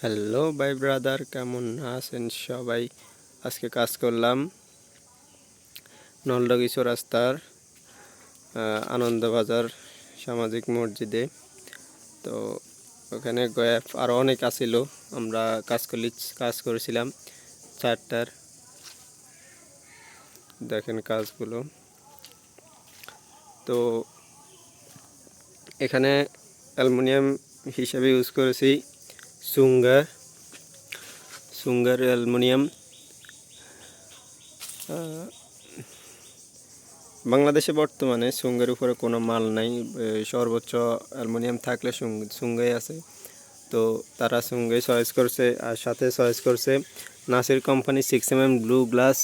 Hello ভাই brother কেমন আছেন সবাই? আজকে কাজ করলাম নলডগি চৌরাস্তার আহ, আনন্দবাজার সামাজিক মসজিদে। তো ওখানে গ্যাপ আরও অনেক আছিল আমরা কাজ করলি কাজ করেছিলাম চারটার। দেখেন কাজগুলো। তো এখানে অ্যালুমিনিয়াম হিসাবে ইউজ করেছি। সুঙ্গার সুঙ্গার অ্যালুমিনিয়াম বাংলাদেশে বর্তমানে সুঙ্গের উপরে কোনো মাল নাই সর্বোচ্চ অ্যালুমিনিয়াম থাকলে সুঙ্গাই আছে। তো তারা সুঙ্গাই চয়েস করছে আর সাথে চয়েস করছে Nasir company six M M blue glass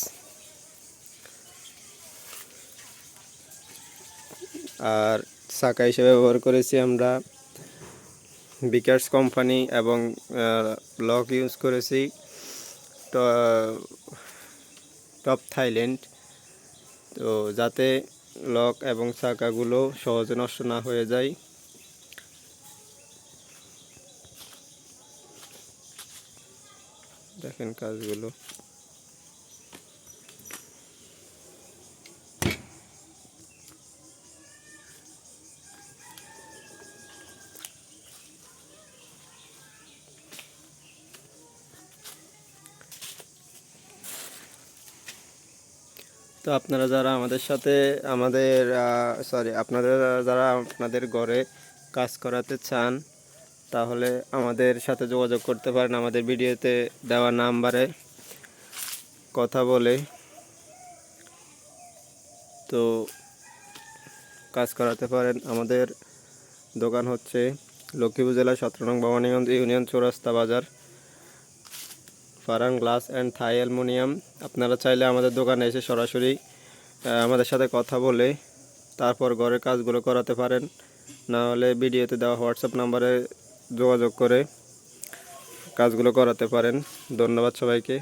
আর চাকা হিসেবে ব্যবহার করেছি আমরা বিকার্স কোম্পানি এবং লক ইউজ করেছি টপ থাইল্যান্ড। তো যাতে লক এবং চাকাগুলো সহজে নষ্ট না হয়ে যায়। দেখেন কাজগুলো। তো আপনারা যারা আমাদের সাথে, আমাদের সরি আপনারা যারা আপনাদের ঘরে কাজ করাতে চান, তাহলে আমাদের সাথে যোগাযোগ করতে পারেন। আমাদের ভিডিওতে দেওয়া নাম্বারে কথা বলে। তো কাজ করাতে পারেন। আমাদের দোকান হচ্ছে লক্ষ্মীপুর জেলা সতেরো নং ভবানীগঞ্জ, ইউনিয়ন চৌরাস্তা বাজার। Faran glass and Thai aluminium. আপনারা চাইলে আমাদের দোকানে এসে সরাসরি আমাদের সাথে কথা বলে তারপর ঘরের কাজগুলো করাতে পারেন। না হলে ভিডিওতে দেওয়া হোয়াটসঅ্যাপ নাম্বারে যোগাযোগ করে কাজগুলো করাতে পারেন। ধন্যবাদ সবাইকে।